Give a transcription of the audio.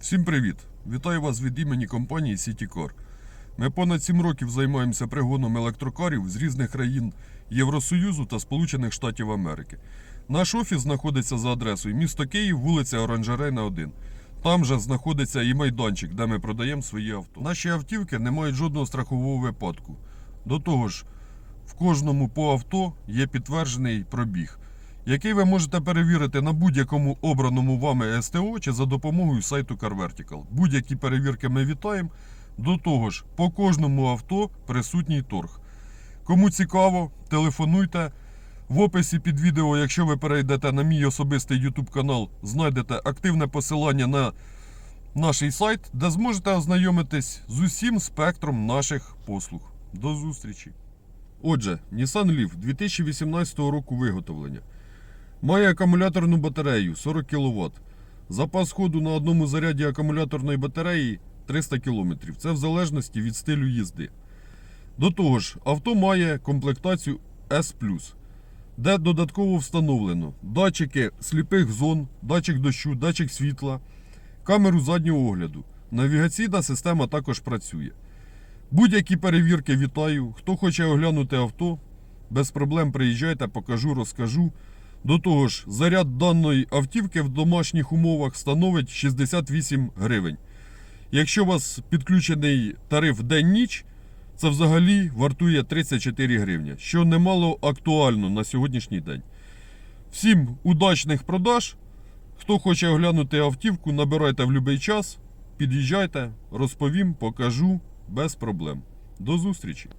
Всім привіт! Вітаю вас від імені компанії CityCar. Ми понад 7 років займаємося пригоном електрокарів з різних країн Євросоюзу та Сполучених Штатів Америки. Наш офіс знаходиться за адресою місто Київ, вулиця Оранжерейна 1. Там же знаходиться і майданчик, де ми продаємо свої авто. Наші автівки не мають жодного страхового випадку. До того ж, в кожному по авто є підтверджений пробіг, який ви можете перевірити на будь-якому обраному вами СТО чи за допомогою сайту CarVertical. Будь-які перевірки ми вітаємо. До того ж, по кожному авто присутній торг. Кому цікаво, телефонуйте. В описі під відео, якщо ви перейдете на мій особистий YouTube канал, знайдете активне посилання на наш сайт, де зможете ознайомитись з усім спектром наших послуг. До зустрічі! Отже, Nissan Leaf 2018 року виготовлення. Має акумуляторну батарею 40 кВт. Запас ходу на одному заряді акумуляторної батареї 300 км. Це в залежності від стилю їзди. До того ж, авто має комплектацію S, де додатково встановлено датчики сліпих зон, датчик дощу, датчик світла, камеру заднього огляду. Навігаційна система також працює. Будь-які перевірки вітаю. Хто хоче оглянути авто, без проблем приїжджайте, покажу, розкажу. До того ж, заряд даної автівки в домашніх умовах становить 68 гривень. Якщо у вас підключений тариф день-ніч, це взагалі вартує 34 гривні, що немало актуально на сьогоднішній день. Всім удачних продаж. Хто хоче оглянути автівку, набирайте в будь-який час, під'їжджайте, розповім, покажу без проблем. До зустрічі!